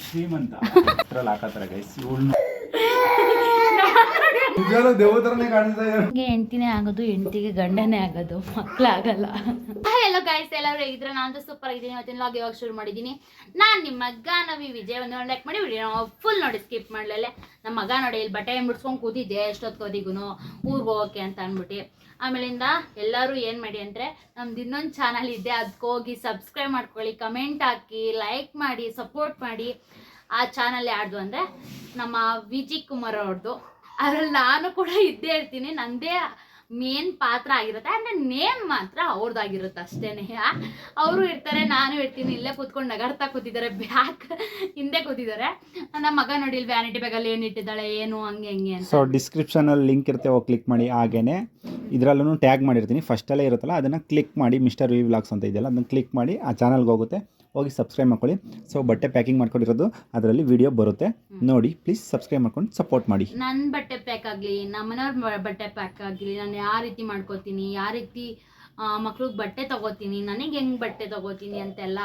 ಶ್ರೀಮಂತ ಹೆಂಡ್ತಿನೇ ಆಗೋದು ಹೆಂಡ್ತಿಗೆ ಗಂಡನೇ ಆಗೋದು ಮಕ್ಕಳಾಗಲ್ಲ ಎಲ್ಲೋ ಗಾಯ್ಸ್ ಎಲ್ಲರೂ ಹೇಗಿದ್ರೆ ನಾನು ಸೂಪರ್ ಆಗಿದ್ದೀನಿ. ಇವತ್ತಿನ ಲಾಗ್ ಇವಾಗ ಶುರು ಮಾಡಿದ್ದೀನಿ? ನಾನು ನಿಮ್ಮ ಮಗ ನವಿ ವಿಜಯ್. ಒಂದು ಲೈಕ್ ಮಾಡಿ ವಿಡಿಯೋ ಫುಲ್ ನೋಡಿ ಸ್ಕಿಪ್ ಮಾಡಲೇ ನಮ್ಮ ಮಗ ನೋಡಿ ಇಲ್ಲಿ ಬಟ್ಟೆ ಮುಡ್ಸ್ಕೊಂಡು ಕೂತಿದ್ದೆ ಎಷ್ಟೊತ್ತಿಗೋದಿಗೂ ಊರ್ಗೆ ಹೋಗೋಕೆ ಅಂತ ಅಂದ್ಬಿಟ್ಟು. ಆಮೇಲಿಂದ ಎಲ್ಲರೂ ಏನು ಮಾಡಿ ಅಂದರೆ, ನಮ್ದು ಇನ್ನೊಂದು ಚಾನಲ್ ಇದೆ. ಅದಕ್ಕೆ ಹೋಗಿ ಸಬ್ಸ್ಕ್ರೈಬ್ ಮಾಡ್ಕೊಳ್ಳಿ ಕಮೆಂಟ್ ಹಾಕಿ ಲೈಕ್ ಮಾಡಿ ಸಪೋರ್ಟ್ ಮಾಡಿ. ಆ ಚಾನಲ್ ಯಾರ್ದು ಅಂದರೆ, ನಮ್ಮ ವಿಜಿ ಕುಮಾರ್ ಅವ್ರದ್ದು ಅದ್ರಲ್ಲಿ ನಾನು ಕೂಡ ಇದ್ದೇ ಇರ್ತೀನಿ. ನಂದೇ ಮೇನ್ ಪಾತ್ರ ಆಗಿರುತ್ತೆ ಅಂದರೆ ನೇಮ್ ಮಾತ್ರ ಅವ್ರದ್ದಾಗಿರುತ್ತೆ ಅಷ್ಟೇನೆ. ಅವರು ಇರ್ತಾರೆ, ನಾನು ಇರ್ತೀನಿ, ಇಲ್ಲೇ ಕೂತ್ಕೊಂಡು ನಗಾಡ್ತಾ ಕೂತಿದ್ದಾರೆ, ಬ್ಯಾಕ್ ಹಿಂದೆ ಕೂತಿದ್ದಾರೆ. ನಮ್ಮ ಮಗ ನೋಡಿ ಇಲ್ಲಿ ವ್ಯಾನಿಟಿ ಬ್ಯಾಗಲ್ಲಿ ಏನು ಇಟ್ಟಿದ್ದಾಳೆ ಏನು, ಹಂಗೆ ಹಂಗೆ ಅಂತ. ಸೊ ಡಿಸ್ಕ್ರಿಪ್ಷನಲ್ಲಿ ಲಿಂಕ್ ಇರುತ್ತೆ, ಹೋಗಿ ಕ್ಲಿಕ್ ಮಾಡಿ ಹಾಗೇನೆ. ಇದರಲ್ಲೂ ಟ್ಯಾಗ್ ಮಾಡಿರ್ತೀನಿ. ಫಸ್ಟಲ್ಲೇ ಇರುತ್ತಲ್ಲ, ಅದನ್ನು ಕ್ಲಿಕ್ ಮಾಡಿ ಮಿಸ್ಟರ್ ವಿ ವ್ಲಾಗ್ಸ್ ಅಂತ ಇದೆಯಲ್ಲ, ಅದನ್ನು ಕ್ಲಿಕ್ ಮಾಡಿ ಆ ಚಾನಲ್ಗೆ ಹೋಗುತ್ತೆ. ಹೋಗಿ ಸಬ್ಸ್ಕ್ರೈಬ್ ಮಾಡ್ಕೊಳ್ಳಿ. ಸೊ ಬಟ್ಟೆ ಪ್ಯಾಕಿಂಗ್ ಮಾಡ್ಕೊಂಡಿರೋದು ಅದರಲ್ಲಿ ವಿಡಿಯೋ ಬರುತ್ತೆ. ನೋಡಿ ಪ್ಲೀಸ್ ಸಬ್ಸ್ಕ್ರೈಬ್ ಮಾಡ್ಕೊಂಡು ಸಪೋರ್ಟ್ ಮಾಡಿ. ನನ್ನ ಬಟ್ಟೆ ಪ್ಯಾಕ್ ಆಗಲಿ ನಮ್ಮನವ್ರ ಬಟ್ಟೆ ಪ್ಯಾಕ್ ಆಗಲಿ ನಾನು ಯಾವ ರೀತಿ ಮಾಡ್ಕೋತೀನಿ ಯಾವ ರೀತಿ ಮಕ್ಳಿಗೆ ಬಟ್ಟೆ ತಗೋತೀನಿ ನನಗೆ ಹೆಂಗೆ ಬಟ್ಟೆ ತಗೋತೀನಿ ಅಂತೆಲ್ಲ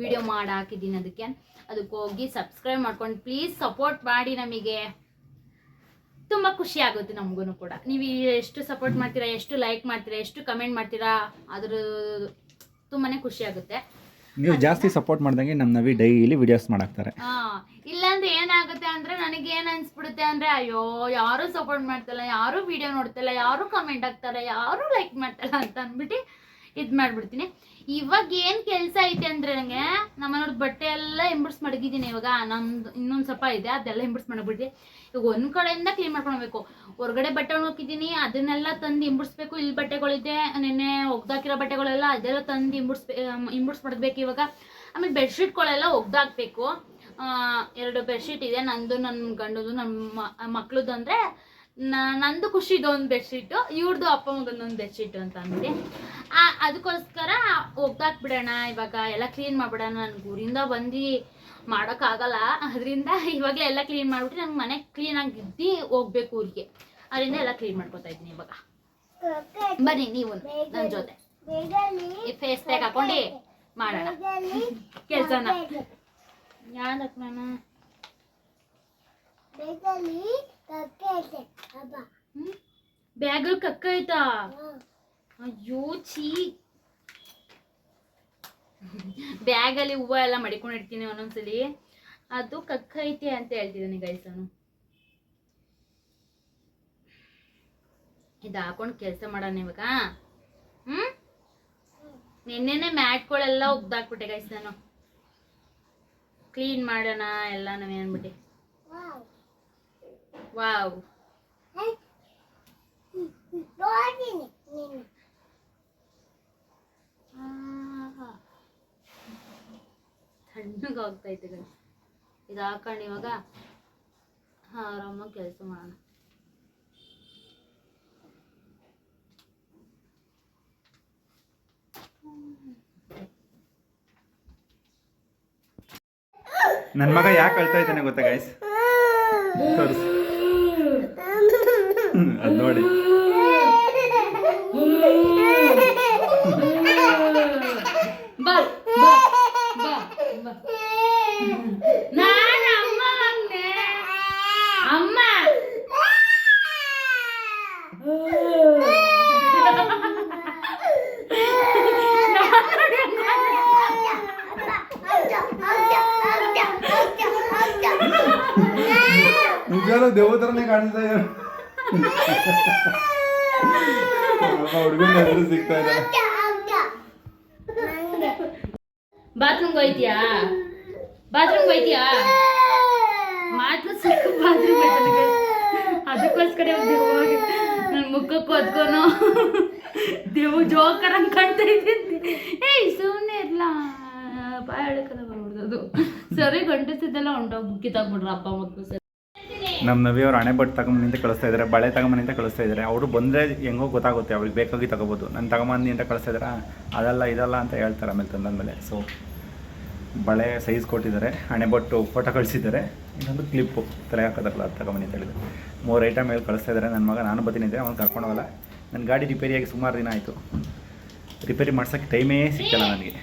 ವಿಡಿಯೋ ಮಾಡಿ ಹಾಕಿದ್ದೀನಿ ಅದಕ್ಕೆ. ಅದಕ್ಕೆ ಹೋಗಿ ಸಬ್ಸ್ಕ್ರೈಬ್ ಮಾಡ್ಕೊಂಡು ಪ್ಲೀಸ್ ಸಪೋರ್ಟ್ ಮಾಡಿ ನಮಗೆ. ತುಂಬ ಖುಷಿ ಆಗುತ್ತೆ ನಮಗೂ ಕೂಡ. ನೀವು ಎಷ್ಟು ಸಪೋರ್ಟ್ ಮಾಡ್ತೀರಾ ಎಷ್ಟು ಲೈಕ್ ಮಾಡ್ತೀರಾ ಎಷ್ಟು ಕಮೆಂಟ್ ಮಾಡ್ತೀರಾ ಅದ್ರ ತುಂಬಾ ಖುಷಿ ಆಗುತ್ತೆ. ನೀವು ಜಾಸ್ತಿ ಸಪೋರ್ಟ್ ಮಾಡ್ದಂಗೆ ನಮ್ಮ ನವಿ ಡೈಲಿ ವಿಡಿಯೋಸ್ ಮಾಡಾಕ್ತಾರೆ. ಇಲ್ಲಾಂದ್ರೆ ಏನಾಗುತ್ತೆ ಅಂದ್ರೆ ನನಗೆ ಏನ್ ಅನ್ಸ್ಬಿಡುತ್ತೆ ಅಂದ್ರೆ, ಅಯ್ಯೋ, ಯಾರು ಸಪೋರ್ಟ್ ಮಾಡ್ತಲ್ಲ, ಯಾರು ವಿಡಿಯೋ ನೋಡ್ತಿಲ್ಲ, ಯಾರು ಕಮೆಂಟ್ ಹಾಕ್ತಾರೆ, ಯಾರು ಲೈಕ್ ಮಾಡ್ತಲ್ಲ ಅಂತ ಅಂದ್ಬಿಟ್ಟು ಇದ್ ಮಾಡ್ಬಿಡ್ತೀನಿ. ಇವಾಗ ಏನು ಕೆಲಸ ಐತೆ ಅಂದ್ರೆ ನನಗೆ ನಮ್ಮನವ್ರದ್ದು ಬಟ್ಟೆ ಎಲ್ಲ ಎಂಬಿಡ್ಸ್ ಮಡಗಿದ್ದೀನಿ ಇವಾಗ. ನಮ್ದು ಇನ್ನೊಂದು ಸ್ವಲ್ಪ ಇದೆ, ಅದೆಲ್ಲ ಎಂಬಿಡ್ಸ್ ಮಾಡಬಿಡ್ತೀನಿ. ಈಗ ಒಂದು ಕಡೆಯಿಂದ ಕ್ಲೀನ್ ಮಾಡ್ಕೊಳ್ಬೇಕು. ಹೊರಗಡೆ ಬಟ್ಟೆ ಹೋಗಿದ್ದೀನಿ ಅದನ್ನೆಲ್ಲ ತಂದು ಇಂಬಿಡ್ಸ್ಬೇಕು ಇಲ್ಲಿ ಬಟ್ಟೆಗಳಿದೆ, ನಿನ್ನೆ ಒಗ್ದಾಕಿರೋ ಬಟ್ಟೆಗಳೆಲ್ಲ ಅದೆಲ್ಲ ತಂದು ಇಂಬಿಡ್ಸ್ ಇಂಬಿಡ್ಸ್ ಮಾಡಬೇಕು ಇವಾಗ. ಆಮೇಲೆ ಬೆಡ್ಶೀಟ್ಗಳೆಲ್ಲ ಒಗ್ದಾಕ್ಬೇಕು. ಎರಡು ಬೆಡ್ಶೀಟ್ ಇದೆ, ನಂದು ನನ್ನ ಗಂಡದು ನಮ್ಮ ಮಕ್ಳದ್ದು ಅಂದರೆ ನಂದು ಖುಷಿದು ಒಂದು ಬೆಡ್ಶೀಟು ಇವ್ರದ್ದು ಅಪ್ಪ ಮಗನೊಂದು ಬೆಡ್ಶೀಟು ಅಂತ ಅಂದ್ಬಿಟ್ಟು ಆ ಅದಕ್ಕೋಸ್ಕರ ಒಗ್ದಾಕ್ಬಿಡೋಣ ಇವಾಗ ಎಲ್ಲ ಕ್ಲೀನ್ ಮಾಡ್ಬಿಡೋಣ. ನನ್ಗೆ ಊರಿಂದ ಬಂದು ಮಾಡೋಕ್ಕಾಗಲ್ಲ. ಅದರಿಂದ ಇವಾಗಲೇ ಎಲ್ಲ ಕ್ಲೀನ್ ಮಾಡಿಬಿಟ್ಟು ನಂಗೆ ಮನೆ ಕ್ಲೀನಾಗಿ ಇದ್ದು ಹೋಗ್ಬೇಕು ಊರಿಗೆ. ಅದರಿಂದ ಎಲ್ಲ ಕ್ಲೀನ್ ಮಾಡ್ಕೊತಾ ಇದ್ದೀನಿ ಇವಾಗ. ಬನ್ನಿ ನೀವು ನನ್ನ ಜೊತೆ. ಫೇಸ್ ಪ್ಯಾಕ್ ಹಾಕೊಂಡು ಮಾಡೋಣ. ಕೆಲಸನ. ಯಾವ್ದಕ್ಕೆ ನಾನು ಬ್ಯಾಗಲ್ಲಿ ಕಕ್ಕ ಆಯ್ತಾ ಅಯ್ಯೋ ಚೀ ಬ್ಯಾಗಲ್ಲಿ ಹೂವು ಎಲ್ಲ ಮಡಿಕೊಂಡಿರ್ತೀನಿ ಒಂದೊಂದ್ಸಲಿ. ಅದು ಕಕ್ಕ ಐತೆ ಅಂತ ಹೇಳ್ತಿದ್ದಾನೆ ಗೈಸ್ ಅವನು. ಇದು ಹಾಕೊಂಡು ಕೆಲಸ ಮಾಡೋಣ ಇವಾಗ. ಹ್ಮ್? ನಿನ್ನೆನೆ ಮ್ಯಾಟ್ಗಳೆಲ್ಲ ಒಗ್ದಾಕ್ಬಿಟ್ಟೆ ಗೈಸ್ ನಾನು. ಕ್ಲೀನ್ ಮಾಡೋಣ ಎಲ್ಲ ನಾವೇನ್ಬಿಟ್ಟೆ ವಾವ್ ತಣ್ಣಗಾಗ್ತಾ ಆಗ್ತೈತೆ ಗೈಸ್ ಇದು ಹಾಕೊಂಡು ಇವಾಗ ಆರಾಮಾಗಿ ಕೆಲಸ ಮಾಡೋಣ. ನನ್ನ ಮಗ ಯಾಕೆ ಅಳ್ತಾ ಇದ್ದಾನೆ ಗೊತ್ತಾ ಗೈಸ್ ತೋರಿಸಿ. ಅದು ನೋಡಿ. ಬಾ ಬಾ ಬಾ ಬಾ ನಾನು ಅಮ್ಮ ಅಂದೆ ಅಮ್ಮ ನಿಜವಾಗ್ಲೂ ದೇವ ಥರನೇ ಕಾಣಿಸ್ತಾ ಇದೆ ಹುಡುಗನ ಹೆಸರು ಸಿಗ್ತಾ ಇದೆ ಬಾತ್ರೂಮ್ಗೆ ಹೋಯ್ತೀಯಾ ಬಾತ್ರೂಮ್ಗೆ ಹೋಯ್ತೀಯಾ ಮಾತ್ರ ಸಿಕ್ಕು ಬಾತ್ರೂಮ್ ಅದಕ್ಕೋಸ್ಕರ ನನ್ನ ಮುಖಕ್ಕೆ ಒದ್ಕೋನು ದೇವು ಜೋಕರ್ ಅಂತ ಕಾಣ್ತಾ ಇದ್ದೀನಿ ಏಯ್ ಸುಮ್ಮನೆ ಇರ್ಲ ಬಾಳಕಲ್ಲ ಬಂದ್ಬಿಡ್ದು ಸರಿ ಗಂಟಿಸಿದ್ದೆಲ್ಲ ಹೊಂಟೋಗಿ ಕಿತ್ತಾಕ್ಬಿಟ್ರು ಅಪ್ಪ ಮಕ್ಕಳು ಸರಿ ನಮ್ಮ ನವಿಯವ್ರು ಹಣೆ ಬಟ್ಟು ತಗೊಂಬಂದು ಕಳಿಸ್ತಾ ಇದ್ದಾರೆ ಬಳೆ ತಗೊಂಬಂದು ಕಳಿಸ್ತಾ ಇದ್ದಾರೆ ಅವರು ಬಂದರೆ ಹೆಂಗೋ ಗೊತ್ತಾಗುತ್ತೆ ಅವ್ರಿಗೆ ಬೇಕಾಗಿ ತಗೋಬೋದು. ನಾನು ತಗೊಂಬಂದಿ ಅಂತ ಕಳಿಸ್ತಾ ಇದ್ದಾರಾ ಅದಲ್ಲ ಇದಲ್ಲ ಅಂತ ಹೇಳ್ತಾರೆ ಆಮೇಲೆ ತಂದಾದ್ಮೇಲೆ. ಸೊ ಬಳೆ ಸೈಜ್ ಕೊಟ್ಟಿದ್ದಾರೆ ಹಣೆ ಬಟ್ಟು ಫೋಟೋ ಕಳಿಸಿದ್ದಾರೆ. ಇನ್ನೊಂದು ಕ್ಲಿಪ್ಪು ತಲೆ ಹಾಕೋದಲ್ಲ ಅದು ತಗೊಂಬಂದು ಅಂತ ಹೇಳಿದ್ರು. ಮೂರು ಐಟಮ್ ಹೇಳಿ ಕಳಿಸ್ತಾ ಇದ್ದಾರೆ ನನ್ನ ಮಗ ನಾನು ಬರ್ತೀನಿ ಅವ್ನು ಕರ್ಕೊಂಡು ಹೋಗಲ್ಲ. ನನ್ನ ಗಾಡಿ ರಿಪೇರಿಯಾಗಿ ಸುಮಾರು ದಿನ ಆಯಿತು. ರಿಪೇರಿ ಮಾಡ್ಸೋಕ್ಕೆ ಟೈಮೇ ಸಿಕ್ಕಲ್ಲ ನನಗೆ.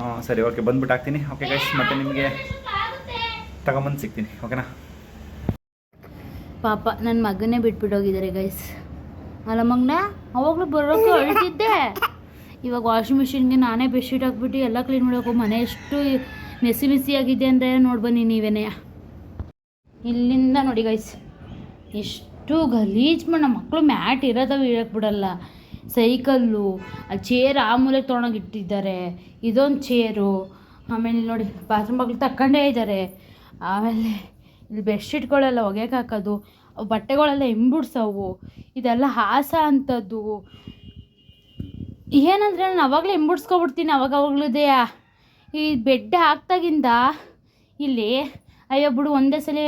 ಹಾಂ ಸರಿ ಓಕೆ ಬಂದ್ಬಿಟ್ಟು ಹಾಕ್ತೀನಿ. ಓಕೆ ಗೈಸ್ ಮತ್ತೆ ನಿಮಗೆ ತಗೊಂಬಂದು ಸಿಗ್ತೀನಿ ಓಕೆನಾ ಪಾಪ ನನ್ನ ಮಗನೇ ಬಿಟ್ಬಿಟ್ಟೋಗಿದ್ದಾರೆ ಗೈಸ್ ಅಲ್ಲ, ಮಗನ, ಅವಾಗಲೂ ಬರೋಕ್ಕೆ ಅಳ್ತಿದ್ದೆ. ಇವಾಗ ವಾಷಿಂಗ್ ಮಿಷಿನ್ಗೆ ನಾನೇ ಬೆಡ್ಶೀಟ್ ಹಾಕ್ಬಿಟ್ಟು ಎಲ್ಲ ಕ್ಲೀನ್ ಮಾಡಬೇಕು. ಮನೆ ಎಷ್ಟು ಮೆಸಿ ಮೆಸಿ ಆಗಿದೆ ಅಂದರೆ ನೋಡಿ ಬನ್ನಿ ನೀವೇನೇ. ಇಲ್ಲಿಂದ ನೋಡಿ ಗೈಸ್ ಎಷ್ಟು ಗಲೀಜ್ ಮಾಡಿ ಮಕ್ಕಳು ಮ್ಯಾಟ್ ಇರೋದವು ಇರಕ್ಕೆ ಬಿಡಲ್ಲ. ಸೈಕಲ್ಲು, ಆ ಚೇರ್ ಆ ಮೂಲೆಗೆ ತೊಗೊಂಡೋಗಿ ಇಟ್ಟಿದ್ದಾರೆ. ಇದೊಂದು ಚೇರು ಆಮೇಲೆ ನೋಡಿ ಬಾತ್ರೂಮ್ ಬಾಗಿಲು ತಕ್ಕಂಡೇ ಇದ್ದಾರೆ ಆಮೇಲೆ ಇಲ್ಲಿ ಬೆಡ್ಶೀಟ್ಗಳೆಲ್ಲ ಒಗೆಗೆ ಹಾಕೋದು, ಬಟ್ಟೆಗಳೆಲ್ಲ ಹಿಂಬುಡ್ಸವು, ಇದೆಲ್ಲ ಹಾಸ ಅಂಥದ್ದು. ಏನಂದ್ರೆ ನಾನು ಅವಾಗಲೇ ಹಿಂಬುಡ್ಸ್ಕೊಬಿಡ್ತೀನಿ ಅವಾಗ ಅವಾಗಲೂದೇ ಈ ಬೆಡ್ ಹಾಕ್ದಾಗಿಂದ ಇಲ್ಲಿ, ಅಯ್ಯೋ ಬಿಡು, ಒಂದೇ ಸಲ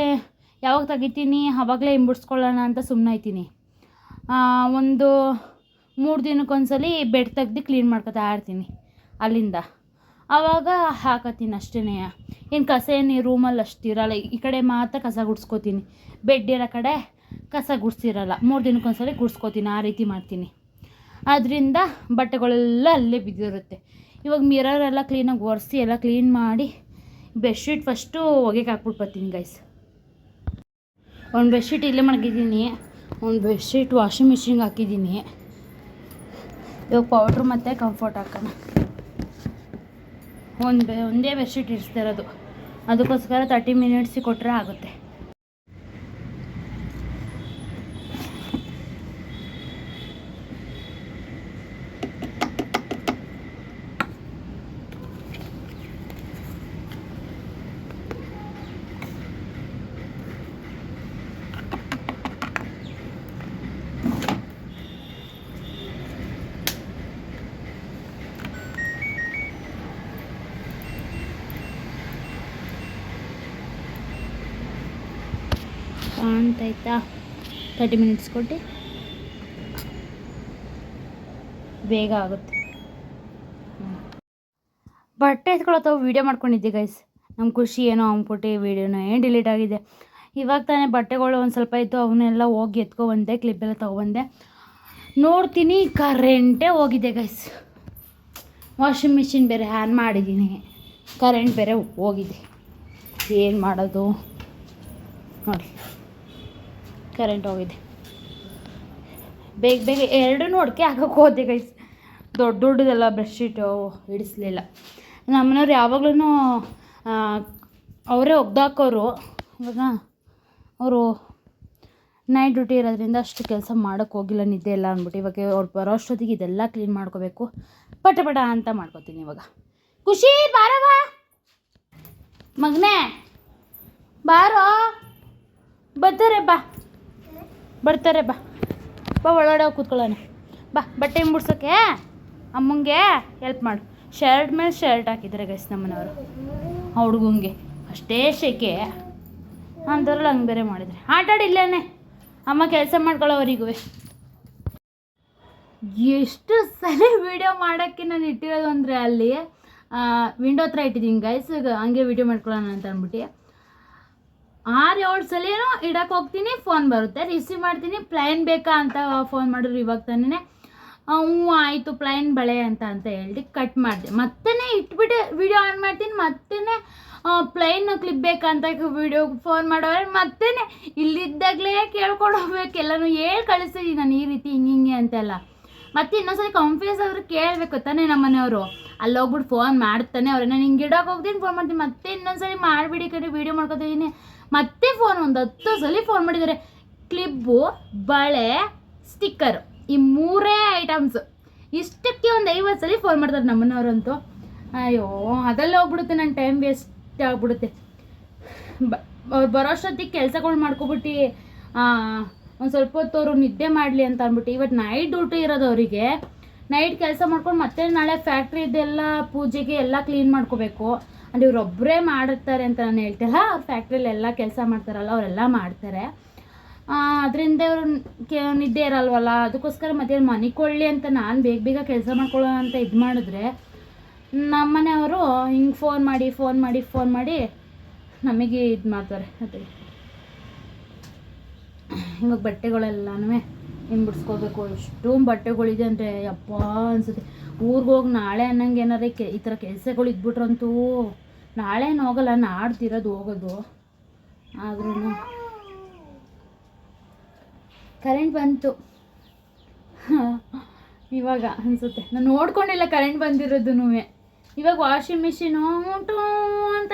ಯಾವಾಗ ತೆಗಿತೀನಿ, ಅವಾಗಲೇ ಹಿಂಬುಡ್ಸ್ಕೊಳ್ಳೋಣ ಅಂತ ಸುಮ್ಮನಾಯ್ತೀನಿ ಒಂದು ಮೂರು ದಿನಕ್ಕೊಂದ್ಸಲಿ ಬೆಡ್ ತೆಗ್ದು ಕ್ಲೀನ್ ಮಾಡ್ಕೊತಾ ಇರ್ತೀನಿ ಅಲ್ಲಿಂದ. ಆವಾಗ ಹಾಕತ್ತೀನಿ ಅಷ್ಟೇ ಏನು ಕಸ ಏನು ರೂಮಲ್ಲಿ ಅಷ್ಟಿರಲ್ಲ ಈ ಕಡೆ ಮಾತ್ರ ಕಸ ಗುಡ್ಸ್ಕೊತೀನಿ. ಬೆಡ್ ಇರೋ ಕಡೆ ಕಸ ಗುಡ್ಸಿರಲ್ಲ. ಮೂರು ದಿನಕ್ಕೊಂದ್ಸರಿ ಗುಡ್ಸ್ಕೊತೀನಿ. ಆ ರೀತಿ ಮಾಡ್ತೀನಿ. ಅದರಿಂದ ಬಟ್ಟೆಗಳೆಲ್ಲ ಅಲ್ಲೇ ಬಿದ್ದಿರುತ್ತೆ. ಇವಾಗ ಮಿರರ್ ಎಲ್ಲ ಕ್ಲೀನಾಗಿ ಒರೆಸಿ ಎಲ್ಲ ಕ್ಲೀನ್ ಮಾಡಿ ಬೆಡ್ಶೀಟ್ ಫಸ್ಟು ಒಗೆಗೆ ಹಾಕ್ಬಿಟ್ಟು ಬರ್ತೀನಿ ಗೈಸ್ ಒಂದು ಬೆಡ್ಶೀಟ್ ಇಲ್ಲೇ ಮಡಗಿದ್ದೀನಿ. ಒಂದು ಬೆಡ್ಶೀಟ್ ವಾಷಿಂಗ್ ಮಿಷಿನ್ಗೆ ಹಾಕಿದ್ದೀನಿ. ಇವಾಗ ಪೌಡ್ರ್ ಮತ್ತು ಕಂಫರ್ಟ್ ಹಾಕೋಣ. ಒಂದು ಒಂದೇ ಬೆಡ್ಶೀಟ್ ಇರಿಸ್ತಾ ಇರೋದು. ಅದಕ್ಕೋಸ್ಕರ ತರ್ಟಿ ಮಿನಿಟ್ಸಿಗೆ ಕೊಟ್ಟರೆ ಆಗುತ್ತೆ. ಕಾಣ್ತೈತಾ ತರ್ಟಿ ಮಿನಿಟ್ಸ್ ಕೊಟ್ಟು ಬೇಗ ಆಗುತ್ತೆ. ಬಟ್ಟೆ ಎತ್ಕೊಳತ್ತವ ವೀಡಿಯೋ ಮಾಡ್ಕೊಂಡಿದ್ದೆ ಗೈಸ್ ನಮ್ಮ ಖುಷಿ ಏನೋ ಅಂದ್ಬಿಟ್ಟು ವೀಡಿಯೋನ ಏನು ಡಿಲೀಟ್ ಆಗಿದೆ. ಇವಾಗ ತಾನೇ ಬಟ್ಟೆಗಳು ಒಂದು ಸ್ವಲ್ಪ ಇತ್ತು, ಅವನ್ನೆಲ್ಲ ಹೋಗಿ ಎತ್ಕೊಬಂದೆ ಕ್ಲಿಪ್ಪೆಲ್ಲ ತೊಗೊಬಂದೆ ನೋಡ್ತೀನಿ ಕರೆಂಟೇ ಹೋಗಿದೆ ಗೈಸ್ ವಾಷಿಂಗ್ ಮಿಷಿನ್ ಬೇರೆ ಆನ್ ಮಾಡಿದ್ದೀನಿ. ಕರೆಂಟ್ ಬೇರೆ ಹೋಗಿದೆ. ಏನು ಮಾಡೋದು? ನೋಡಿ ಕರೆಂಟ್ ಹೋಗಿದೆ. ಬೇಗ ಬೇಗ ಎರಡು ನೋಡ್ಕೆ ಹಾಕೋಕೆ ಹೋದೆ ಗೈಸ್ ದೊಡ್ಡ ದೊಡ್ಡದೆಲ್ಲ ಬೆಡ್ಶೀಟು ಹಿಡಿಸ್ಲಿಲ್ಲ ನಮ್ಮನೆಯವ್ರು ಯಾವಾಗಲೂ ಅವರೇ ಒಗ್ದಾಕೋರು. ಇವಾಗ ಅವರು ನೈಟ್ ಡ್ಯೂಟಿ ಇರೋದ್ರಿಂದ ಅಷ್ಟು ಕೆಲಸ ಮಾಡೋಕ್ಕೆ ಹೋಗಿಲ್ಲ, ನಿದ್ದೆ ಇಲ್ಲ ಅಂದ್ಬಿಟ್ಟು. ಇವಾಗ ಅವ್ರು ಬರೋ ಅಷ್ಟೊತ್ತಿಗೆ ಇದೆಲ್ಲ ಕ್ಲೀನ್ ಮಾಡ್ಕೋಬೇಕು. ಪಟ ಪಟ ಅಂತ ಮಾಡ್ಕೋತೀನಿ ಇವಾಗ. ಖುಷಿ ಬಾರವ ಮಗನೇ, ಬಾರೋ? ಬರ್ತಾರೆ ಬಾ. ಬರ್ತಾರೆ, ಬಾ. ಬಾ, ಒಳಗಡೆ ಹೋಗಿ ಕೂತ್ಕೊಳ್ಳೋಣ. ಬಾ, ಬಟ್ಟೆ ಮುಡ್ಸೋಕ್ಕೆ ಅಮ್ಮಂಗೆ ಹೆಲ್ಪ್ ಮಾಡು. ಶರ್ಟ್ ಮೇಲೆ ಶರ್ಟ್ ಹಾಕಿದ್ದಾರೆ ಗೈಸ್ ನಮ್ಮನವರು. ಆ ಹುಡುಗಂಗೆ. ಅಷ್ಟೇ ಶೆಕೆ. ಅಂಥವ್ರಲ್ಲಿ ಹಂಗೆ ಬೇರೆ ಮಾಡಿದ್ರೆ. ಆಟ ಇಲ್ಲನೆ ಅಮ್ಮ ಕೆಲಸ ಮಾಡ್ಕೊಳ್ಳೋವರಿಗೂ. ಎಷ್ಟು ಸಲ ವೀಡಿಯೋ ಮಾಡೋಕ್ಕೆ ನಾನು ಇಟ್ಟಿರೋದು ಅಂದರೆ ಅಲ್ಲಿ ವಿಂಡೋ ಹತ್ರ ಇಟ್ಟಿದ್ದೀನಿ ಗೈಸ್ ಹಂಗೆ ವೀಡಿಯೋ ಮಾಡ್ಕೊಳ್ಳೋಣ ಅಂತ ಅಂದ್ಬಿಟ್ಟು. ಆರು ಏಳು ಸಲಿನೂ ಇಡಕ್ಕೆ ಹೋಗ್ತೀನಿ ಫೋನ್ ಬರುತ್ತೆ. ರಿಸೀವ್ ಮಾಡ್ತೀನಿ ಪ್ಲೈನ್ ಬೇಕಾ ಅಂತ ಫೋನ್ ಮಾಡಿದ್ರು ಇವಾಗ ತಾನೇ ಹ್ಞೂ, ಆಯಿತು ಪ್ಲೈನ್ ಬಳೆ ಅಂತ ಅಂತ ಹೇಳಿ ಕಟ್ ಮಾಡಿದೆ. ಮತ್ತೆ ಇಟ್ಬಿಟ್ಟು ವಿಡಿಯೋ ಆನ್ ಮಾಡ್ತೀನಿ ಮತ್ತೆ ಪ್ಲೈನ್ ಕ್ಲಿಪ್ ಬೇಕಂತ ವಿಡಿಯೋ ಫೋನ್ ಮಾಡೋರೆ ಮತ್ತೆ ಇಲ್ಲಿದ್ದಾಗಲೇ ಕೇಳ್ಕೊಂಡು ಹೋಗ್ಬೇಕು. ಎಲ್ಲನೂ ಹೇಳಿ ಕಳಿಸ್ತೀನಿ ನಾನು ಈ ರೀತಿ, ಹಿಂಗೆ ಹಿಂಗೆ ಅಂತೆಲ್ಲ. ಮತ್ತೆ ಇನ್ನೊಂದ್ಸಲ ಕಾನ್ಫಿಡೆನ್ಸ್ ಆದರೂ ಕೇಳಬೇಕು ತಾನೇ ನಮ್ಮ ಮನೆಯವರು ಅಲ್ಲಿ ಹೋಗ್ಬಿಟ್ಟು ಫೋನ್ ಮಾಡ್ತಾನೆ ಅವ್ರೆ. ನಾನು ಹಿಂಗೆ ಇಡೋಕೆ ಹೋಗ್ತೀನಿ ಫೋನ್ ಮಾಡ್ತೀನಿ. ಮತ್ತೆ ಇನ್ನೊಂದ್ಸರಿ ಮಾಡಿಬಿಡಿ ಕಡೆ ವೀಡಿಯೋ ಮಾಡ್ಕೊತಿದ್ದೀನಿ ಮತ್ತೆ ಫೋನ್ ಒಂದು ಹತ್ತು ಸಲ ಫೋನ್ ಮಾಡಿದ್ದಾರೆ. ಕ್ಲಿಪ್ಪು ಬಳೆ ಸ್ಟಿಕ್ಕರ್ ಈ ಮೂರೇ ಐಟಮ್ಸ್ ಇಷ್ಟಕ್ಕೆ ಒಂದು ಐವತ್ತು ಸಲ ಫೋನ್ ಮಾಡ್ತಾರೆ ನಮ್ಮನವ್ರಂತೂ. ಅಯ್ಯೋ ಅದೆಲ್ಲ ಹೋಗ್ಬಿಡುತ್ತೆ ನನ್ನ ಟೈಮ್ ವೇಸ್ಟ್ ಆಗ್ಬಿಡುತ್ತೆ. ಬ, ಅವ್ರು ಬರೋಷ್ಟೊತ್ತಿಗೆ ಕೆಲಸಗಳು ಮಾಡ್ಕೊಬಿಟ್ಟು ಒಂದು ಸ್ವಲ್ಪ ಹೊತ್ತು ಅವರು ನಿದ್ದೆ ಮಾಡಲಿ ಅಂತ ಅಂದ್ಬಿಟ್ಟು ಇವತ್ತು ನೈಟ್ ಡ್ಯೂಟಿ ಇರೋದು ಅವರಿಗೆ. ನೈಟ್ ಕೆಲಸ ಮಾಡ್ಕೊಂಡು ಮತ್ತೆ ನಾಳೆ ಫ್ಯಾಕ್ಟ್ರಿದೆಲ್ಲ ಪೂಜೆಗೆ ಎಲ್ಲ ಕ್ಲೀನ್ ಮಾಡ್ಕೋಬೇಕು. ಅಂದರೆ ಇವರೊಬ್ಬರೇ ಮಾಡಿರ್ತಾರೆ ಅಂತ ನಾನು ಹೇಳ್ತಿಲ್ಲ ಅವ್ರ ಫ್ಯಾಕ್ಟ್ರಿಯಲ್ಲಿ ಎಲ್ಲ ಕೆಲಸ ಮಾಡ್ತಾರಲ್ಲ, ಅವರೆಲ್ಲ ಮಾಡ್ತಾರೆ. ಅದರಿಂದ ಅವರು ಕೆ, ನಿದ್ದೆ ಇರಲ್ವಲ್ಲ? ಅದಕ್ಕೋಸ್ಕರ ಮತ್ತೆ ಮನೆ ಕೊಳ್ಳಿ ಅಂತ ನಾನು ಬೇಗ ಬೇಗ ಕೆಲಸ ಮಾಡ್ಕೊಳ್ಳೋ ಅಂತ ಇದು ಮಾಡಿದ್ರೆ ನಮ್ಮನೆಯವರು ಹಿಂಗೆ ಫೋನ್ ಮಾಡಿ ಫೋನ್ ಮಾಡಿ ಫೋನ್ ಮಾಡಿ ನಮಗೆ ಇದು ಮಾಡ್ತಾರೆ. ಅದೇ. ಇವಾಗ ಬಟ್ಟೆಗಳೆಲ್ಲನೂ ಹಿಂಗೆ ಬಿಡಿಸ್ಕೋಬೇಕು ಎಷ್ಟು ಬಟ್ಟೆಗಳಿದೆ ಅಂದರೆ ಯಪ್ಪ ಅನಿಸುತ್ತೆ. ಊರಿಗೆ ಹೋಗಿ ನಾಳೆ ಅನ್ನಂಗೆ ಏನಾರ ಕೆ, ಈ ಥರ ಕೆಲಸಗಳು ಇದ್ಬಿಟ್ರಂತೂ ನಾಳೆ ಹೋಗಲ್ಲ ನಾಡ್ದಿರೋದು ಹೋಗೋದು. ಆದ್ರೂ ಕರೆಂಟ್ ಬಂತು. ಇವಾಗ ಅನಿಸುತ್ತೆ. ನಾನು ನೋಡ್ಕೊಂಡಿಲ್ಲ ಕರೆಂಟ್ ಬಂದಿರೋದು ಇವಾಗ ವಾಷಿಂಗ್ ಮಿಷಿನ್ ಟೂ ಅಂತ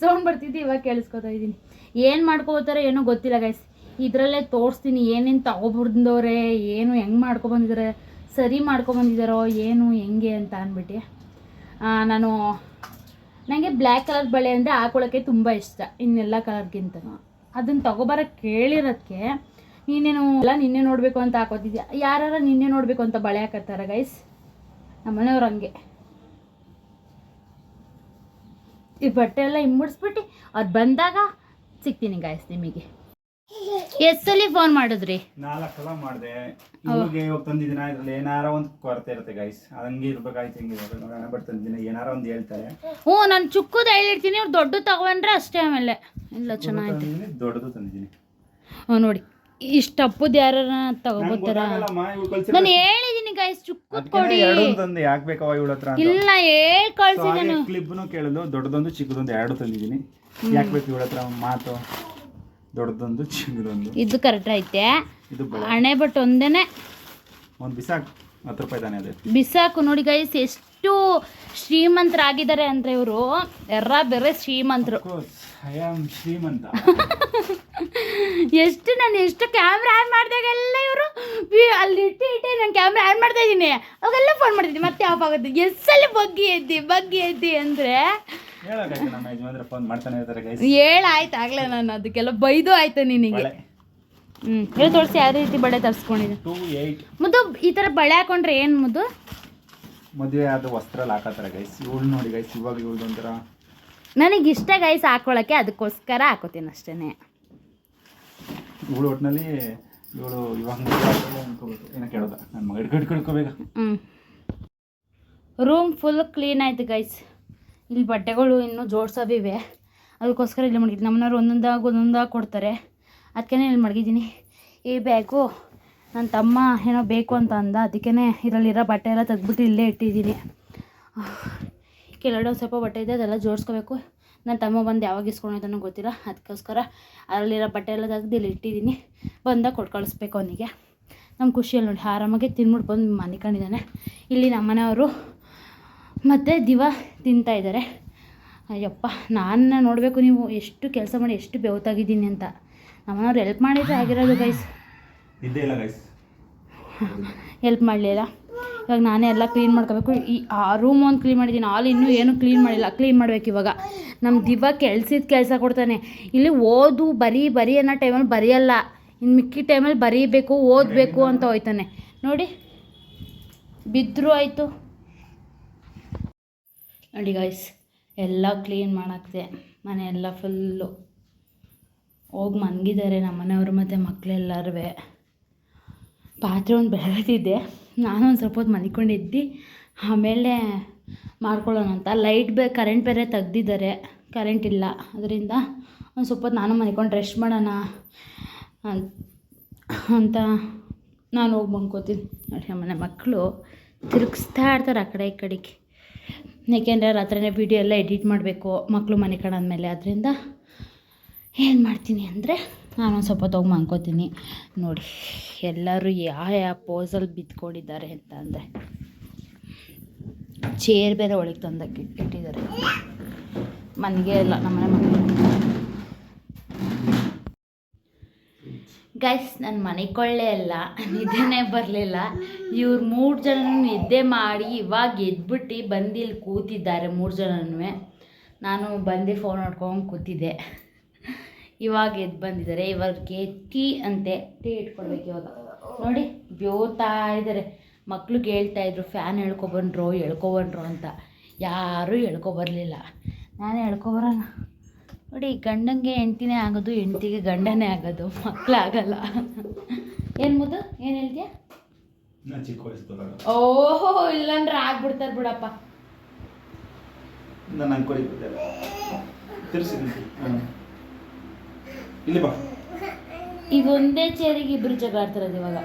ಸೌಂಡ್ ಬರ್ತಿದ್ದು ಇವಾಗ ಕೇಳಿಸ್ಕೊತಾ ಇದ್ದೀನಿ. ಏನು ಮಾಡ್ಕೋತಾರೆ ಏನೋ ಗೊತ್ತಿಲ್ಲ ಗೈಸ್ ಇದರಲ್ಲೇ ತೋರಿಸ್ತೀನಿ, ಏನೇನು ತಗೊಬಂದವ್ರೆ ಏನು ಹೆಂಗೆ ಮಾಡ್ಕೊಬಂದಿದ್ದಾರೆ ಸರಿ ಮಾಡ್ಕೊಂಬಂದಿದ್ದಾರೋ, ಏನು, ಹೆಂಗೆ ಅಂತ ಅಂದ್ಬಿಟ್ಟು ನಾನು ನನಗೆ ಬ್ಲ್ಯಾಕ್ ಕಲರ್ ಬಳೆ ಅಂದರೆ ಹಾಕೊಳ್ಳೋಕ್ಕೆ ತುಂಬ ಇಷ್ಟ, ಇನ್ನೆಲ್ಲ ಕಲರ್ಗಿಂತನೂ ಅದನ್ನು ತಗೊಬರಕ್ಕೆ ಕೇಳಿರೋದಕ್ಕೆ ನೀನೇನು ಎಲ್ಲ ನಿನ್ನೆ ನೋಡಬೇಕು ಅಂತ ಹಾಕೋತಿದ್ಯಾ? ಯಾರು ನಿನ್ನೆ ನೋಡಬೇಕು ಅಂತ ಬಳೆ ಹಾಕತ್ತಾರ ಗೈಸ್ ನಮ್ಮನೆಯವ್ರು ಹಂಗೆ. ಈ ಬಟ್ಟೆ ಎಲ್ಲ ಹಿಂಬಿಡಿಸ್ಬಿಟ್ಟು ಅದು ಬಂದಾಗ ಸಿಗ್ತೀನಿ ಗಾಯ್ಸ್ ನಿಮಗೆ. ಎಷ್ಟಲ್ಲಿ ಫೋನ್ ಮಾಡಿದ್ರಿ? ನಾಲ್ಕು ಸಲ ಮಾಡಿದೆ. ಇವಾಗ ಇವಾಗ ತಂದಿದ್ದೀನ ಇದ್ರಲ್ಲಿ ಏನಾರ ಒಂದು ಕೊರತೆ ಇರುತ್ತೆ ಗೈಸ್ ಹಂಗೆ ಇರ್ಬೇಕಾಯ್ತು. ಹಿಂಗೆ ಇರ್ಬೇಕು ಬಟ್ ತಂದಿದ್ದೀನಿ ಏನಾರ ಒಂದು ಹೇಳ್ತಾರೆ. ಹ್ಞೂ ನಾನು ಚುಕ್ಕದ ಹೇಳಿರ್ತೀನಿ ಅವ್ರು ದೊಡ್ಡ ತಗೊಂಡ್ರೆ ಅಷ್ಟೇ ಆಮೇಲೆ. ಇಲ್ಲ ಚೆನ್ನಾಗಿದೆ ತಂದಿದ್ದೀನಿ ದೊಡ್ಡದು ತಂದಿದ್ದೀನಿ. ಹ್ಞೂ ನೋಡಿ. ಇಷ್ಟಪ್ಪದ್ದು ಯಾರ ತಗೋಬೋತಾರ ನಾನು ಹೇಳಿದೀನಿ ಗೈಸ್ ಚುಕ್ಕದ ಕೊಡಿ. ಎರಡು ತಂದೆ ಯಾಕೆ ಬೇಕವ ಇವಳ ಹತ್ರ ಇಲ್ಲ ಹೇಳ್ ನಾನು. ಕ್ಲಿಪ್ನು ಕೇಳಿದ್ಲು ದೊಡ್ಡದೊಂದು ಚಿಕ್ಕದೊಂದು ಎರಡು ತಂದಿದ್ದೀನಿ. ಯಾಕೆ ಬೇಕು ಇವಳ ಹತ್ರ ಮಾತು? ದೊಡ್ಡದೊಂದು ಇದು ಕರೆಕ್ಟ್ ಐತೆ. ಇದು ಹಣೆ ಬಟ್ ಒಂದೇನೆ ಒಂದು ಬಿಸಾಕ್ ಹತ್ತು ರೂಪಾಯಿ ತಾನೇ ಅದು. ಬಿಸಾಕು ನೋಡಿ ಗೈಸ್ ಎಷ್ಟು ಶ್ರೀಮಂತರಾಗಿದ್ದಾರೆ ಅಂದ್ರೆ ಇವರು. ಎರ್ರ ಬೇರೆ ಶ್ರೀಮಂತರು. ಐ ಆಮ್ ಶ್ರೀಮಂತ. ಎಷ್ಟು ನಾನು ಎಷ್ಟು ಕ್ಯಾಮ್ರಾ ಆನ್ ಮಾಡಿದಾಗೆಲ್ಲ ಇವರು. ಅಲ್ಲಿ ಇಟ್ಟು ಇಟ್ಟೆ ನಾನು ಕ್ಯಾಮ್ರಾ ಆನ್ ಮಾಡ್ತಾ ಇದ್ದೀನಿ. ಅವಾಗೆಲ್ಲ ಫೋನ್ ಮಾಡ್ತಿದ್ದೀನಿ ಮತ್ತೆ ಆಫ್ ಆಗುತ್ತೆ ಎಸ್ಸಲ್ಲಿ ಬಗ್ಗಿ ಎದ್ದಿ ಬಗ್ಗಿ ಎದ್ದಿ ಅಂದರೆ ಹೇಳೋಕಾಯ್ತು ನಮ್ಮ ಯಜಮಾನ್ರೆ ಫೋನ್ ಮಾಡ್ತಾನೆ ಇರ್ತಾರೆ ಗೈಸ್ ಹೇಳಾಯ್ತು ಆಗಲೇ ನಾನು ಅದಕ್ಕೆಲ್ಲ ಬೈದು ಆಯ್ತು ನಿನಗೆ. ಬಳೆ. ಹ್ಞೂ ಹೇಳಿ ತೋರಿಸಿ ಯಾವ ರೀತಿ ಬಳೆ ತರಿಸ್ಕೊಂಡಿದ್ದೆ. ಟೂ ಏಯ್ಟ್ ಮುದ್ದು ಈ ಥರ ಬಳೆ ಹಾಕೊಂಡ್ರೆ ಏನು ಮುದ್ದು? ಮದುವೆ ಆದ ವಸ್ತ್ರ ಹಾಕತ್ತಾರೆ ಗೈಸ್ ಇವಳು ನೋಡಿ ಗೈಸ್ ಇವಾಗ ಇವಳು ಒಂಥರ. ನನಗೆ ಇಷ್ಟ ಗೈಸ್ ಹಾಕೊಳ್ಳೋಕ್ಕೆ ಅದಕ್ಕೋಸ್ಕರ ಹಾಕೋತೀನಿ ಅಷ್ಟೇ ಇವಳು ಒಟ್ಟಿನಲ್ಲಿ ಇವಳು ಇವಾಗ ಅನ್ಕೋಬೇಕು. ಏನೋ ಕೇಳೋದ. ನನ್ನ ಮಗ ಹಿಡ್ಕೊಂಡು ಹಿಡ್ಕೋಬೇಕು ಹ್ಞೂ ರೂಮ್ ಫುಲ್ ಕ್ಲೀನ್ ಆಯ್ತು ಗೈಸ್ ಇಲ್ಲಿ ಬಟ್ಟೆಗಳು ಇನ್ನೂ ಜೋಡ್ಸೋವಿವೆ ಅದಕ್ಕೋಸ್ಕರ ಇಲ್ಲಿ ಮಡಗಿದ್ದೀನಿ ನಮ್ಮನವ್ರು ಒಂದೊಂದಾಗಿ ಒಂದೊಂದಾಗಿ ಕೊಡ್ತಾರೆ. ಅದಕ್ಕೆ ಇಲ್ಲಿ ಮಡಗಿದ್ದೀನಿ. ಈ ಬ್ಯಾಗು ನನ್ನ ತಮ್ಮ ಏನೋ ಬೇಕು ಅಂತ ಅಂದ. ಅದಕ್ಕೇ ಇದರಲ್ಲಿರೋ ಬಟ್ಟೆ ಎಲ್ಲ ತೆಗ್ದುಬಿಟ್ಟು ಇಲ್ಲೇ ಇಟ್ಟಿದ್ದೀನಿ. ಕೆಲವೊಂದು ಸ್ವಲ್ಪ ಬಟ್ಟೆ ಇದೆ, ಅದೆಲ್ಲ ಜೋಡಿಸ್ಕೋಬೇಕು. ನನ್ನ ತಮ್ಮ ಬಂದು ಯಾವಾಗ ಇಸ್ಕೊಂಡಿದ್ದಾನೋ ಗೊತ್ತಿಲ್ಲ. ಅದಕ್ಕೋಸ್ಕರ ಅದರಲ್ಲಿರೋ ಬಟ್ಟೆ ಎಲ್ಲ ತೆಗ್ದು ಇಲ್ಲಿ ಇಟ್ಟಿದ್ದೀನಿ. ಬಂದಾಗ ಕೊಟ್ಟು ಕಳಿಸ್ಬೇಕು ಅವನಿಗೆ. ನಮ್ಮ ಖುಷಿಯಲ್ಲಿ ನೋಡಿ, ಆರಾಮಾಗಿ ತಿನ್ಬಿಟ್ಟು ಬಂದು ಮನಿಕೊಂಡಿದ್ದಾನೆ. ಇಲ್ಲಿ ನಮ್ಮನೆಯವರು ಮತ್ತು ದಿವ ತಿಂತಾ ಇದ್ದಾರೆ. ಅಯ್ಯಪ್ಪ ನಾನು ನೋಡಬೇಕು ನೀವು. ಎಷ್ಟು ಕೆಲಸ ಮಾಡಿ ಎಷ್ಟು ಬೆವತಾಗಿದ್ದೀನಿ ಅಂತ. ನಮ್ಮನವ್ರು ಹೆಲ್ಪ್ ಮಾಡಿದ್ರೆ ಆಗಿರೋದು ಗೈಸ್ ಎಲ್ಪ್ ಇಲ್ಲ ಗೈಸ್ ಹೆಲ್ಪ್ ಮಾಡಲಿಲ್ಲ ಇವಾಗ ನಾನೇ ಎಲ್ಲ ಕ್ಲೀನ್ ಮಾಡ್ಕೋಬೇಕು. ಈ ಆ ರೂಮ್ ಒಂದು ಕ್ಲೀನ್ ಮಾಡಿದ್ದೀನಿ ಆಲ್ ಇನ್ನೂ ಏನೂ ಕ್ಲೀನ್ ಮಾಡಿಲ್ಲ. ಕ್ಲೀನ್ ಮಾಡಬೇಕು ಇವಾಗ. ನಮ್ಮ ದಿವ ಕೆಲ್ಸಿದ ಕೆಲಸ ಕೊಡ್ತಾನೆ. ಇಲ್ಲಿ ಓದು ಬರೀ ಬರೀ ಅನ್ನೋ ಟೈಮಲ್ಲಿ ಬರೆಯಲ್ಲ. ಇನ್ನು ಮಿಕ್ಕಿ ಟೈಮಲ್ಲಿ ಬರೀಬೇಕು ಓದಬೇಕು ಅಂತ ಹೋಯ್ತಾನೆ. ನೋಡಿ ಬಿದ್ದರೂ ಆಯಿತು. ನೋಡಿ ಗಾಯ್ಸ್ ಎಲ್ಲ ಕ್ಲೀನ್ ಮಾಡಾಕ್ತಿದೆ. ಮನೆ ಎಲ್ಲ ಫುಲ್ಲು ಹೋಗಿ ಮನ್ಗಿದ್ದಾರೆ ನಮ್ಮ ಮನೆಯವರು ಮತ್ತು ಮಕ್ಕಳೆಲ್ಲರೂ ಪಾತ್ರೆ ಒಂದು ಬೆಳೆದಿದ್ದೆ ನಾನು ಒಂದು ಸ್ವಲ್ಪ ಹೊತ್ತು ಮಲ್ಕೊಂಡಿದ್ದು. ಆಮೇಲೆ ಮಾಡ್ಕೊಳ್ಳೋಣ ಅಂತ. ಲೈಟ್ ಬೇ ಕರೆಂಟ್ ಬೇರೆ ತೆಗ್ದಿದ್ದಾರೆ. ಕರೆಂಟ್ ಇಲ್ಲ. ಅದರಿಂದ ಒಂದು ಸ್ವಲ್ಪ ಹೊತ್ತು ನಾನು ಮಲ್ಕೊಂಡು ರೆಸ್ಟ್ ಮಾಡೋಣ ಅಂತ ನಾನು ಹೋಗಿ ಮನ್ಕೋತೀನಿ ನೋಡಿ ನಮ್ಮನೆ ಮಕ್ಕಳು ತಿರುಗಿಸ್ತಾ ಇರ್ತಾರೆ ಆ ಕಡೆ ಈ ಕಡೆಗೆ. ಏಕೆಂದರೆ ರಾತ್ರಿನೇ ವೀಡಿಯೋ ಎಲ್ಲ ಎಡಿಟ್ ಮಾಡಬೇಕು ಮಕ್ಕಳು ಮನೆ ಕಡಾದ್ಮೇಲೆ ಅದರಿಂದ ಏನು ಮಾಡ್ತೀನಿ ಅಂದರೆ ನಾನೊಂದು ಸ್ವಲ್ಪ ತೊಗೊಂಡು ಮನ್ಕೋತೀನಿ ನೋಡಿ, ಎಲ್ಲರೂ ಯಾವ ಯಾವ ಪೋಸಲ್ಲಿ ಬಿದ್ಕೊಂಡಿದ್ದಾರೆ ಅಂತ ಅಂದರೆ ಚೇರ್ ಬೇರೆ ಒಳಗೆ ತಂದಕ್ಕೆ ಇಟ್ಟಿದ್ದಾರೆ. ಮನೆಗೆ ಇಲ್ಲ ನಮ್ಮನೆ ಮನೆ ಗೈಸ್ ನನ್ನ ಮನೆ ಕೊಳ್ಳೆ ಅಲ್ಲ, ನಿದ್ದೆನೇ ಬರಲಿಲ್ಲ. ಇವ್ರು ಮೂರು ಜನ ನಿದ್ದೆ ಮಾಡಿ ಇವಾಗ ಎದ್ಬಿಟ್ಟು ಬಂದು ಇಲ್ಲಿ ಕೂತಿದ್ದಾರೆ ಮೂರು ಜನನೂ ನಾನು ಬಂದು ಫೋನ್ ನೋಡ್ಕೊಂಡು ಕೂತಿದ್ದೆ. ಇವಾಗ ಎದ್ದು ಬಂದಿದ್ದಾರೆ ಇವ್ರಿಗೆ ಟೀ ಅಂತೆ ಟೀ ಇಟ್ಕೊಡ್ಬೇಕು ಇವಾಗ. ನೋಡಿ, ಬ್ಯೋತಾ ಇದ್ದಾರೆ ಮಕ್ಳಿಗೆ ಹೇಳ್ತಾ ಇದ್ರು, ಫ್ಯಾನ್ ಎಳ್ಕೊಬಂಡ್ರು ಎಳ್ಕೊಬಂಡ್ರು ಅಂತ. ಯಾರೂ ಹೇಳ್ಕೊಬರ್ಲಿಲ್ಲ ನಾನು ಎಳ್ಕೊಬರೋಣ ನೋಡಿ ಗಂಡಂಗೆ ಹೆಂಡ್ತಿನೇ ಆಗೋದು ಹೆಂಡ್ತಿಗೆ ಗಂಡನೇ ಆಗೋದು ಮಕ್ಕಳಾಗಲ್ಲ ಏನು ಮುದ್ದು ಏನು ಚಿಕ್ಕ ಓಹೋ ಇಲ್ಲಾಂದ್ರೆ ಆಗ್ಬಿಡ್ತಾರೆ ಬಿಡಪ್ಪ. ನಾನು ಇಲ್ಲಿ ಬಾ. ಈಗ ಒಂದೇ ಚೇರಿಗೆ ಇಬ್ರು ಜಗಳ ಆಡ್ತಿರೋದು ಇವಾಗ.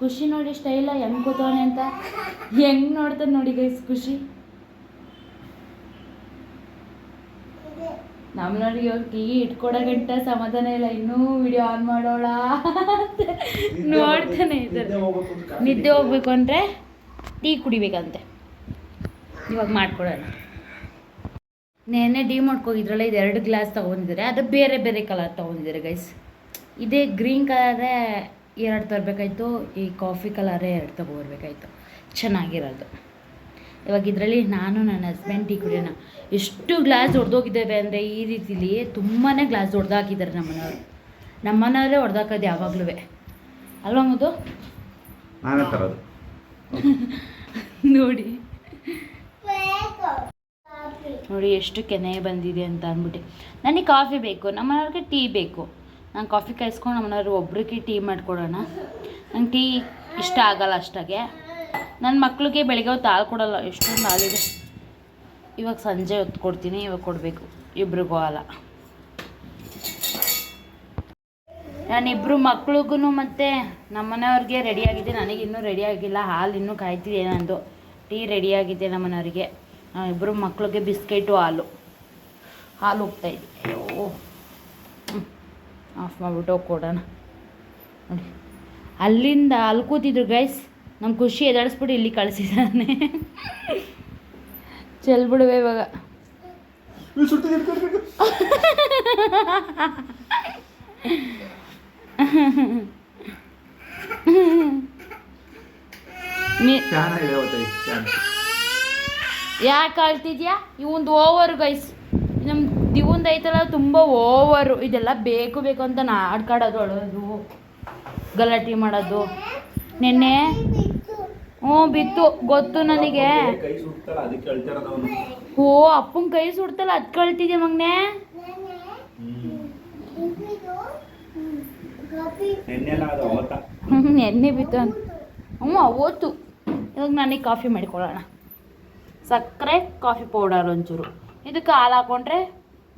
ಖುಷಿ ನೋಡಿ ಸ್ಟೈಲ ಹೆಂಗ್ ಕೂತವನೆ ಅಂತ. ಹೆಂಗ್ ನೋಡ್ತಾನೆ ನೋಡಿ ಗೈಸ್ ಖುಷಿ. ನಮ್ ನೋಡಿ ಇವಾಗ ಟೀ ಇಟ್ಕೊಡೋ ಗಂಟ ಸಮಾಧಾನ ಇಲ್ಲ ಇನ್ನೂ ವಿಡಿಯೋ ಆನ್ ಮಾಡೋಳ? ಅಂತ ನೋಡ್ತಾನೆ ಇದ್ದಾರೆ. ನಿದ್ದೆ ಹೋಗ್ಬೇಕು ಅಂದರೆ ಟೀ ಕುಡಿಬೇಕಂತೆ. ಇವಾಗ ಮಾಡ್ಕೊಡೋಣ. ನೆನ್ನೆ ಡಿ ಮಾಡ್ಕೋಗಿದ್ರಲ್ಲ ಇದು ಎರಡು ಗ್ಲಾಸ್ ತೊಗೊಂಡಿದ್ದಾರೆ. ಅದು ಬೇರೆ ಬೇರೆ ಕಲರ್ ತೊಗೊಂಡಿದ್ದಾರೆ ಗೈಸ್ ಇದೇ ಗ್ರೀನ್ ಕಲರೇ ಎರಡು ತರಬೇಕಾಯ್ತು ಈ ಕಾಫಿ ಕಲರೇ ಎರಡು ತೊಗೊಬರ್ಬೇಕಾಯ್ತು. ಚೆನ್ನಾಗಿರೋದು. ಇವಾಗ ಇದರಲ್ಲಿ ನಾನು ನನ್ನ ಹಸ್ಬೆಂಡ್ ಟೀ ಕುಡಿಯೋಣ ಎಷ್ಟು ಗ್ಲಾಸ್ ಹೊಡೆದೋಗಿದ್ದೇವೆ ಅಂದರೆ ಈ ರೀತಿಲಿ ತುಂಬಾ ಗ್ಲಾಸ್ ಹೊಡೆದಾಕಿದ್ದಾರೆ ನಮ್ಮನೆಯವರು ನಮ್ಮನೆಯವರೇ ಹೊಡೆದಾಕೋದು ಯಾವಾಗಲೂ ಅಲ್ವಾ ಮದು ನಾನೇ ತರೋದು. ನೋಡಿ. ನೋಡಿ ಎಷ್ಟು ಕೆನೆ ಬಂದಿದೆ ಅಂತ ಅಂದ್ಬಿಟ್ಟು. ನನಗೆ ಕಾಫಿ ಬೇಕು ನಮ್ಮನೆಯವ್ರಿಗೆ ಟೀ ಬೇಕು. ನಾನು ಕಾಫಿ ಕಾಯಿಸ್ಕೊಂಡು ನಮ್ಮನೆಯವ್ರು ಒಬ್ರಿಗೆ ಟೀ ಮಾಡಿಕೊಡೋಣ. ನಂಗೆ ಟೀ ಇಷ್ಟ ಆಗಲ್ಲ ಅಷ್ಟಾಗೆ. ನನ್ನ ಮಕ್ಳಿಗೆ ಬೆಳಿಗ್ಗೆ ಹೊತ್ತು ಹಾಲು ಕೊಡಲ್ಲ, ಎಷ್ಟೊಂದು ಹಾಲಿದೆ ಇವಾಗ ಸಂಜೆ ಹೊತ್ತು ಕೊಡ್ತೀನಿ, ಇವಾಗ ಕೊಡಬೇಕು. ಇಬ್ರಿಗೂ ಹಾಲ. ನಾನಿಬ್ಬರು ಮಕ್ಳಿಗೂ ಮತ್ತು ನಮ್ಮನೆಯವ್ರಿಗೆ ರೆಡಿಯಾಗಿದೆ ನನಗೆ ಇನ್ನೂ ರೆಡಿ ಆಗಿಲ್ಲ. ಹಾಲು ಇನ್ನೂ ಕಾಯ್ತಿದೆ ನಂದು. ಟೀ ರೆಡಿಯಾಗಿದೆ ನಮ್ಮನೆಯವ್ರಿಗೆ ಇಬ್ಬರು ಮಕ್ಳಿಗೆ ಬಿಸ್ಕೆಟು, ಹಾಲು. ಹಾಲು ಹೋಗ್ತಾಯಿದೆ ಅಯ್ಯೋ. ಆಫ್ ಮಾಡಿಬಿಟ್ಟು ಕೊಡೋಣ. ನೋಡಿ. ಅಲ್ಲಿಂದ ಹಾಲು ಕೂತಿದ್ರು ಗೈಸ್ ನಮ್ಮ ಖುಷಿ ಎದಾಡಿಸ್ಬಿಟ್ಟು ಇಲ್ಲಿ ಕಳಿಸಿದ್ದಾನೆ. ಚೆಲ್ಬಿಡುವೆ ಇವಾಗ. ನೀ ಯಾಕೆ ಅಳ್ತಿದ್ಯಾ ಇವಂದು ಓವರ್ ಗೈಸ್ ನಮ್ಮ ದಿವಂದು ಐತಲ್ಲ ತುಂಬ ಓವರು ಇದೆಲ್ಲ ಬೇಕು ಬೇಕು ಅಂತ ನಾಡ್ಕಾಡೋದು ಅಳೋದು ಗಲಾಟೆ ಮಾಡೋದು. ನಿನ್ನೆ? ಹ್ಞೂ, ಬಿತ್ತು. ಗೊತ್ತು ನನಗೆ. ಓ ಅಪ್ಪನ ಕೈ ಸುಡ್ತಲ್ಲ, ಅದು ಕಳ್ತಿದ್ಯಾ ಮಗ್ನೆ? ನೆನ್ನೆ ಬಿತ್ತು ಅಂತ. ಹ್ಞೂ, ಅವತ್ತು. ಇವಾಗ ನನಗೆ ಕಾಫಿ ಮಾಡಿಕೊಳ್ಳೋಣ. ಸಕ್ಕರೆ, ಕಾಫಿ ಪೌಡರ್ ಒಂಚೂರು. ಇದಕ್ಕೆ ಹಾಲು ಹಾಕೊಂಡ್ರೆ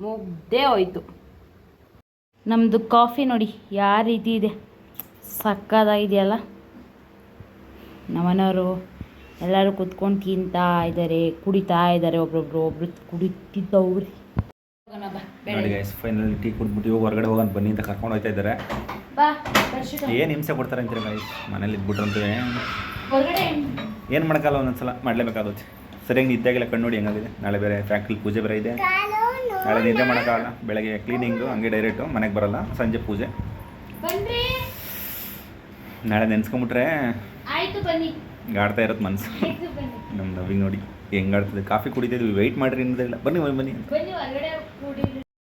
ಮುಗ್ದೇ ಹೋಯ್ತು. ನಮ್ಮದು ಕಾಫಿ ನೋಡಿ ಯಾವ ರೀತಿ ಇದೆ. ಸಕ್ಕದಾಗಿದೆಯಲ್ಲ ನಮ್ಮನೆಯವರು ಎಲ್ಲರೂ ಕುತ್ಕೊಂಡು ತಿಂತಾ ಇದ್ದಾರೆ ಕುಡಿತಾ ಇದ್ದಾರೆ ಒಬ್ರೊಬ್ರು ಒಬ್ರು ಕುಡಿತಿದ್ದವ್ರಿ. ನೋಡಿ ಗೈಸ್ ಫೈನಲ್ ಟೀ ಕುಡ್ಬಿಟ್ಟು ಇವಾಗ ಹೊರಗಡೆ ಹೋಗೋಣ ಬನ್ನಿ ಅಂತ ಕರ್ಕೊಂಡು ಹೋಗ್ತಾ ಇದ್ದಾರೆ. ಬಾ ಏನು ಹಿಂಸೆ ಕೊಡ್ತಾರೆ ಅಂತೀರಿ ಗೈಸ್ ಮನೇಲಿ ಇದ್ಬಿಟ್ರಂತೂ ಹೊರಗಡೆ ಏನು? ಮಾಡೋಕ್ಕಲ್ಲ ಒಂದೊಂದ್ಸಲ ಮಾಡಲೇಬೇಕಾಗುತ್ತೆ. ಸರಿಯಾಗಿ ನಿದ್ದೆಗೆಲ್ಲ ಕಣ್ಣು ನೋಡಿ ಹೆಂಗಾಗಿದೆ. ನಾಳೆ ಬೇರೆ ಫ್ಯಾಕ್ಟ್ರಿ ಪೂಜೆ ಬೇರೆ ಇದೆ. ನಾಳೆ ನಿದ್ದೆ ಮಾಡೋಕ್ಕಾಗಲ್ಲ. ಬೆಳಗ್ಗೆ ಕ್ಲೀನಿಂಗು ಹಂಗೆ ಡೈರೆಕ್ಟು ಮನೆಗೆ ಬರಲ್ಲ ಸಂಜೆ ಪೂಜೆ. ನಾಳೆ ನೆನ್ಸ್ಕೊಂಬಿಟ್ರೆ ಆಯ್ತು ಬನ್ನಿ. ಗಾಡ್ತಾ ಇರೋದು ಮನಸ್ಸು ನಮ್ಮ ನವಿಗೆ ನೋಡಿ ಹೆಂಗಾಡ್ತದೆ ಕಾಫಿ ಕುಡಿತಿದ್ವಿ ವೆಯ್ಟ್ ಮಾಡ್ರಿ ಇಲ್ಲ ಬನ್ನಿ ಬನ್ನಿ ಬನ್ನಿ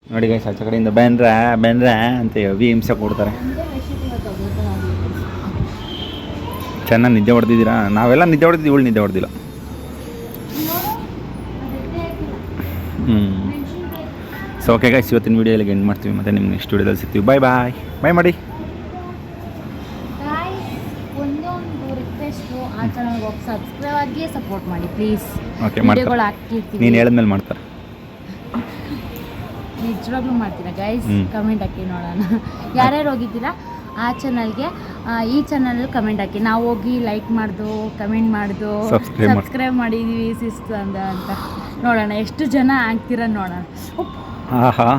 ನೋಡಿ ಗೈಸ್ ಆಚೆ ಕಡೆಯಿಂದ ಬೆನ್ರ ಬೆನ್ರ ಅಂತ ಹೆವಿ ಹಿಂಸೆ ಕೊಡ್ತಾರೆ. ಚೆನ್ನಾಗಿ ನಿದ್ದೆ ಹೊಡೆದಿದ್ದೀರಾ? ನಾವೆಲ್ಲ ನಿದ್ದೆ ಹೊಡೆದಿದ್ದೀವಿ ಇವಳು ನಿದ್ದೆ ಹೊಡೆದಿಲ್ಲ. ಹ್ಞೂ ಸೊ ಓಕೆ ಗೈಸ್ ಇವತ್ತಿನ ವೀಡಿಯೋಲಿ ಎಂಡ್ ಮಾಡ್ತೀವಿ. ಮತ್ತು ನಿಮ್ಗೆ ನೆಕ್ಸ್ಟ್ ವೀಡಿಯೋದಲ್ಲಿ ಸಿಗ್ತೀವಿ. ಬಾಯ್ ಬಾಯ್ ಬಾಯ್ ಮಾಡಿ ಒಂದೊಂದು ರಿಕ್ವೆಸ್ಟು ಆ ಚಾನಲ್ಗೆ ಹೋಗಿ ಸಬ್ಸ್ಕ್ರೈಬ್ ಆಗಿ ಸಪೋರ್ಟ್ ಮಾಡಿ ಪ್ಲೀಸ್ ಓಕೆ ವಿಡಿಯೋಗಳು ಹಾಕ್ತಿರ್ತೀನಿ ನೀನು ಹೇಳಿದ್ಮೇಲೆ ಮಾಡ್ತಾರೆ. ನಿಜವಾಗ್ಲೂ ಮಾಡ್ತೀರಾ ಗೈಸ್. ಕಮೆಂಟ್ ಹಾಕಿ ನೋಡೋಣ. ಯಾರ್ಯಾರು ಹೋಗಿದ್ದೀರಾ? ಆ ಚಾನಲ್ಗೆ ಈ ಚಾನಲ್ ಕಮೆಂಟ್ ಹಾಕಿ. ನಾವು ಹೋಗಿ ಲೈಕ್ ಮಾಡ್ದು ಕಮೆಂಟ್ ಮಾಡ್ದು ಸಬ್ಸ್ಕ್ರೈಬ್ ಮಾಡಿದೀವಿ ಸಿಸ್ತು ಅಂತ. ನೋಡೋಣ ಎಷ್ಟು ಜನ ಆಗ್ತೀರ ನೋಡೋಣ. ಆಹಾ.